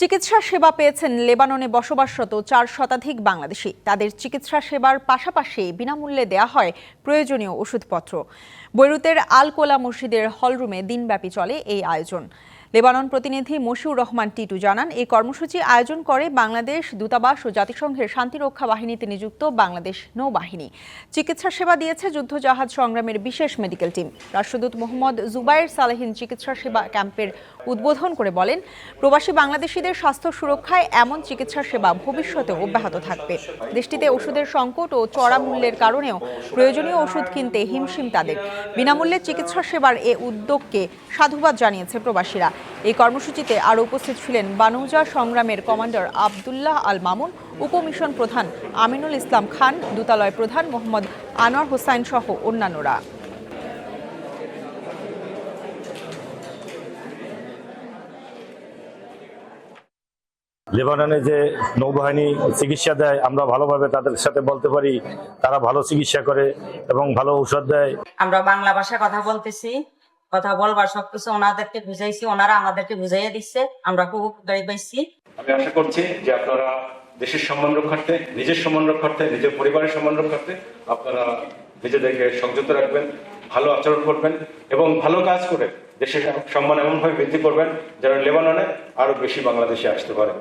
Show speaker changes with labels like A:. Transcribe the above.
A: চিকিৎসা সেবা পেয়েছেন লেবাননে বসবাসরত চার শতাধিক বাংলাদেশি। তাদের চিকিৎসা সেবার পাশাপাশি বিনামূল্যে দেয়া হয় প্রয়োজনীয় ওষুধপত্র। বৈরুতের আল কোলা মসজিদের হলরুমে দিনব্যাপী চলে এই আয়োজন। লেবানন প্রতিনিধি মশিউর রহমান টিটু জানান, এই কর্মসূচি আয়োজন করে বাংলাদেশ দূতাবাস ও জাতিসংঘের শান্তিরক্ষা বাহিনীতে নিযুক্ত বাংলাদেশ নৌবাহিনী। চিকিৎসা সেবা দিয়েছে যুদ্ধজাহাজ সংগ্রামের বিশেষ মেডিকেল টিম। রাষ্ট্রদূত মোহাম্মদ জুবাইর সালেহিন চিকিৎসা সেবা ক্যাম্পের উদ্বোধন করে বলেন, প্রবাসী বাংলাদেশিদের স্বাস্থ্য সুরক্ষায় এমন চিকিৎসা সেবা ভবিষ্যতে অব্যাহত থাকবে। দেশটিতে ওষুধের সংকট ও চড়া মূল্যের কারণেও প্রয়োজনীয় ওষুধ কিনতে হিমশিম তাদের। বিনামূল্যে চিকিৎসা সেবার এ উদ্যোগকে সাধুবাদ জানিয়েছে প্রবাসীরা। এই কর্মসূচিতে আরও উপস্থিত ছিলেন বানৌজা সংগ্রামের কমান্ডার আবদুল্লাহ আল মামুন উপমিশন প্রধান আমিনুল ইসলাম খান দূতালয় প্রধান মোহাম্মদ আনোয়ার হোসাইন সহ অন্যান্যরা।
B: লেবাননে যে নৌবাহিনী চিকিৎসা দেয় আমরা ভালোভাবে তাদের সাথে বলতে পারি তারা ভালো চিকিৎসা করে এবং ভালো ঔষধ দেয়।
C: আমরা বাংলা ভাষায় কথা বলতেছি। কথা বলবার সবকিছু ওনাদেরকে বুঝাইছি, ওনারা আমাদেরকে বুঝাইয়া দিচ্ছে। আমরা খুব উপকারী পাইছি।
D: আমি আশা করছি যে আপনারা দেশের সম্মান রক্ষার্থে, নিজের সম্মান রক্ষার্থে, নিজের পরিবারের সম্মান রক্ষার্থে আপনারা নিজেদেরকে সংযত রাখবেন, ভালো আচরণ করবেন এবং ভালো কাজ করে দেশের সম্মান এমনভাবে বৃদ্ধি করবেন যেন লেবাননে আরও বেশি বাংলাদেশে আসতে পারে।